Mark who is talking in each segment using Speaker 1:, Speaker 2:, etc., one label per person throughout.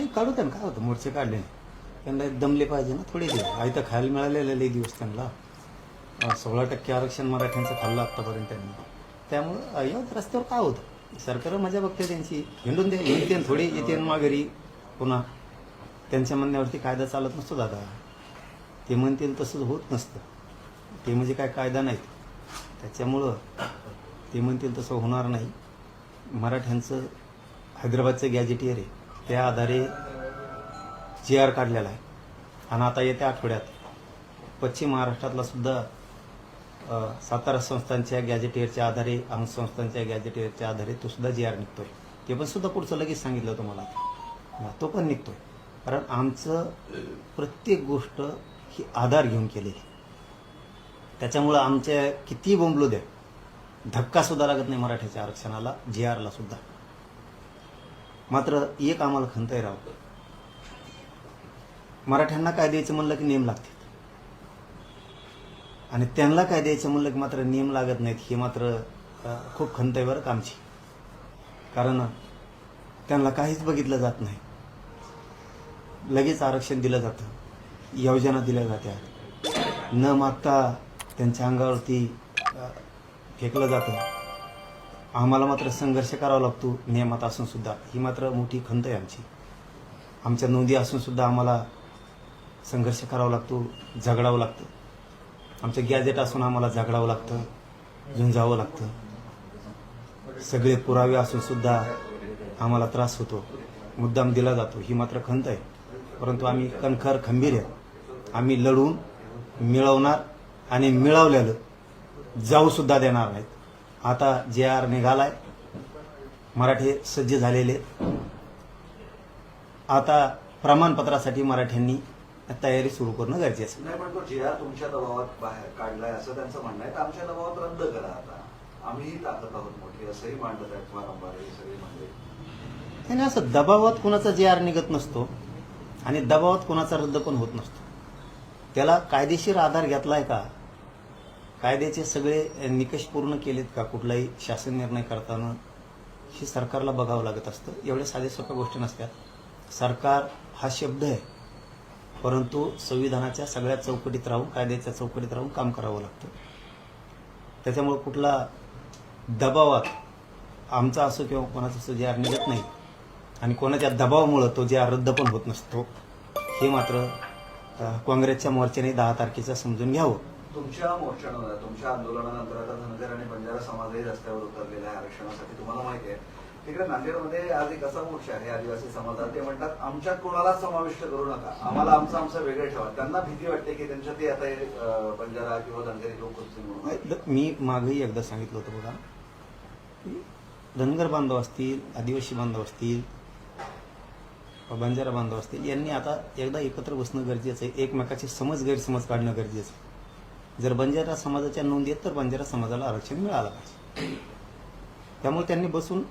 Speaker 1: नाही काढू त्यांना. काय होतं? मोर्चे काढले त्यांना दमले पाहिजे ना थोडे दिवस. आई तर खायला मिळालेले लई दिवस त्यांना. सोळा टक्के आरक्षण मराठ्यांचं खाल्लं आत्तापर्यंत त्यांनी. त्यामुळं या रस्त्यावर काय होतं? सरकार मजा बघते त्यांची. हिंडून दे येते थोडी येते माघारी पुन्हा. त्यांच्या म्हणण्यावरती कायदा चालत नसतो दादा. ते म्हणतील तसंच होत नसतं. ते म्हणजे काय कायदा नाहीत. त्याच्यामुळं ते म्हणतील तसं होणार नाही. मराठ्यांचं हैदराबादचं गॅजेटियर आहे. त्या आधारे जी आर काढलेला आहे. आणि आता येत्या आठवड्यात पश्चिम महाराष्ट्रातला सुद्धा सातारा संस्थांच्या गॅजेटियरच्या आधारे अंग संस्थांच्या गॅजेटियरच्या आधारे तो सुद्धा जी आर निघतोय. ते पण सुद्धा पुढचं लगेच सांगितलं तुम्हाला. हा, तो पण निघतोय. कारण आमचं प्रत्येक गोष्ट ही आधार घेऊन केलेली. आहे. त्याच्यामुळं आमच्या किती बोंबलो द्या धक्का सुद्धा लागत नाही मराठ्याच्या आरक्षणाला जी आरला सुद्धा. मात्र एक आम्हाला खंत आहे मराठ्यांना काय द्यायचं म्हणलं की नियम लागतात आणि त्यांना काय द्यायचं म्हणलं की मात्र नियम लागत नाहीत हे मात्र खूप खंत आहे बरं कामची. कारण त्यांना काहीच बघितलं जात नाही. लगेच आरक्षण दिलं जातं योजना दिल्या जात्या. न मागता त्यांच्या अंगावरती फेकलं जातं. आम्हाला मात्र संघर्ष करावा लागतो नियमात असून सुद्धा. ही मात्र मोठी खंत आहे आमची. आमच्या नोंदी असून सुद्धा आम्हाला संघर्ष करावा लागतो झगडावं लागतं. आमचं गॅजेट असून आम्हाला झगडावं लागतं झुंजावं लागतं. सगळे पुरावे असून सुद्धा आम्हाला त्रास होतो. मुद्दाम दिला जातो. ही मात्र खंत आहे. परंतु आम्ही कणखर खंबीर आहे. आम्ही लढून मिळवणार आणि मिळवलेलं जाऊ सुद्धा देणार नाहीत. आता जे आर निघालाय. मराठी सज्ज झालेले. आता प्रमाणपत्रासाठी मराठ्यांनी तयारी सुरू करणं गरजेचं आहे.
Speaker 2: नाही पण तो जी आर तुमच्या दबावात बाहेर काढलाय असं त्यांचं म्हणणं आहे. आमच्या दबावात रद्द करा आता. आम्हीही ताकद आहोत मोठी असंही मांडत आहेत वारंवार हे सगळे म्हणजे
Speaker 1: आणि असं दबावात कुणाचा जे आर निघत नसतो आणि दबावात कुणाचा रद्द पण होत नसतो. त्याला कायदेशीर आधार घेतलाय का? कायद्याचे सगळे निकष पूर्ण केलेत का? कुठलाही शासन निर्णय करताना हे सरकारला बघावं लागत असतं. एवढ्या साध्या सोप्या गोष्टी नसतात सरकार हा शब्द आहे. परंतु संविधानाच्या सगळ्या चौकटीत राहून कायद्याच्या चौकटीत राहून काम करावं लागतं. त्याच्यामुळे कुठला दबावात आमचा असो किंवा कोणाचा असो जे आर निघत नाही. आणि कोणाच्या दबावामुळं तो जे आर रद्द पण होत नसतो हे मात्र काँग्रेसच्या मोर्चाने दहा तारखेचं समजून घ्यावं.
Speaker 2: तुमच्या मोर्चानं तुमच्या आंदोलनानंतर आता धनगर आणि बंजारा समाजही रस्त्यावर उतरलेला आहे आरक्षणासाठी तुम्हाला माहिती आहे. तिकडे नांदेडमध्ये आज एक असा मोर्चा आहे आदिवासी समाजात. ते म्हणतात आमच्यात कोणाला समाविष्ट करू नका. आम्हाला आमचं आमचं वेगळे ठेवा. त्यांना भीती वाटते की त्यांच्या ते आता हे, बंजारा किंवा धनगरी लोक म्हणून.
Speaker 1: मी मागही एकदा सांगितलं होतं बघा धनगर बांधव असतील आदिवासी बांधव असतील बंजारा बांधव असतील यांनी आता एकदा एकत्र बसणं गरजेचं आहे. एकमेकाचे समज गैरसमज काढणं गरजेचं आहे. जर बंजारा समाजाच्या नोंदी आहेत तर बंजारा समाजाला आरक्षण मिळालं पाहिजे. त्यामुळे त्यांनी बसून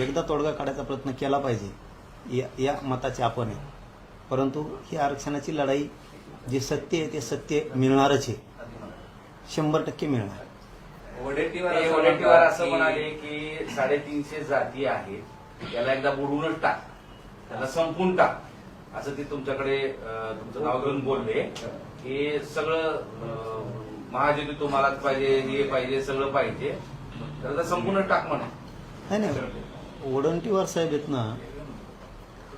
Speaker 1: एकदा तोडगा काढायचा प्रयत्न केला पाहिजे. या या मताचे आपण आहे. परंतु ही आरक्षणाची लढाई जे सत्य आहे ते सत्य मिळणारच आहे. शंभर टक्के मिळणार.
Speaker 3: वडेट्टीवार असं
Speaker 4: म्हणाले की साडेतीनशे जाती आहेत त्याला एकदा बुडवूनच टाक. त्याला संपून टाक. असं ते तुमच्याकडे तुमचं नाव घेऊन बोलले. की सगळं अं, तुम्हाला तुम्हालाच पाहिजे हे पाहिजे सगळं पाहिजे. त्याला संपूर्ण टाक म्हणा.
Speaker 1: नाही नाही. वडंटीवार साहेब आहेत ना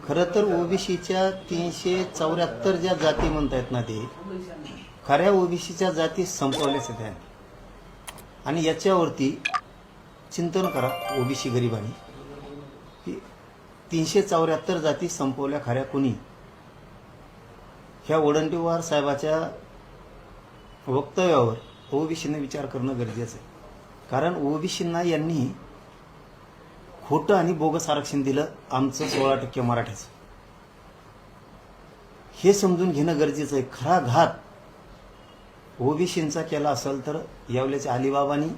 Speaker 1: खरं तर ओबीसीच्या तीनशे चौऱ्याहत्तर ज्या जाती म्हणतायत ना ते खऱ्या ओबीसीच्या जाती संपवल्याच आहेत आणि याच्यावरती चिंतन करा ओबीसी गरिबांनी की तीनशे चौऱ्याहत्तर जाती संपवल्या खऱ्या कुणी? ह्या वडंटीवार साहेबाच्या वक्तव्यावर ओबीसीने विचार करणं गरजेचं आहे. कारण ओबीसींना यांनी खोटं आणि बोगस आरक्षण दिलं आमचं सोळा टक्के मराठ्याचं हे समजून घेणं गरजेचं आहे. खरा घात ओबीसींचा केला असेल तर यावल्याच्या अलिबाबानी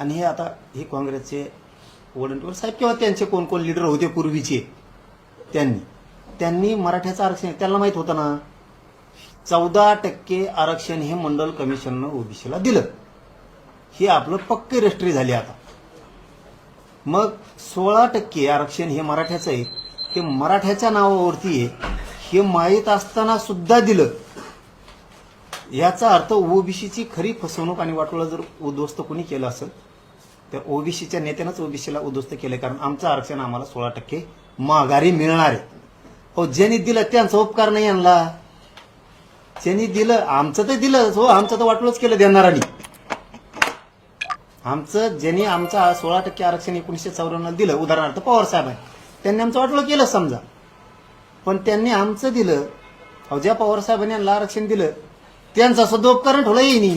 Speaker 1: आणि हे आता हे काँग्रेसचे वडंटीवर साहेब किंवा त्यांचे कोण कोण लिडर होते पूर्वीचे त्यांनी. त्यांनी मराठ्याचं आरक्षण त्यांना माहीत होतं ना? चौदा टक्के आरक्षण हे मंडल कमिशननं ओबीसीला दिलं. हे आपलं पक्की रजिस्ट्री झाली आता. मग सोळा टक्के आरक्षण हे मराठ्याचं आहे. हे मराठ्याच्या नावावरती आहे. हे माहीत असताना सुद्धा दिलं. याचा अर्थ ओबीसीची खरी फसवणूक आणि वाटोळा जर उद्ध्वस्त कोणी केलं असेल तर ओबीसीच्या नेत्यानंच ओबीसीला उद्ध्वस्त केलं कारण आमचं आरक्षण आम्हाला सोळा टक्के माघारी मिळणार आहे. हो ज्यांनी दिलं त्यांचा उपकार नाही आणला. त्यांनी दिलं आमचं तर दिलं हो आमचं तर वाटलंच केलं देणारांनी आमचं ज्यांनी आमचं सोळा टक्के आरक्षण एकोणीसशे चौऱ्याण्णव दिलं उदाहरणार्थ पवार साहेब आहे. त्यांनी आमचं वाटलं केलं समजा. पण त्यांनी आमचं दिलं अहो ज्या पवार साहेबांनी यांना आरक्षण दिलं त्यांचा सुद्धा उपकरण ठेवला येईनी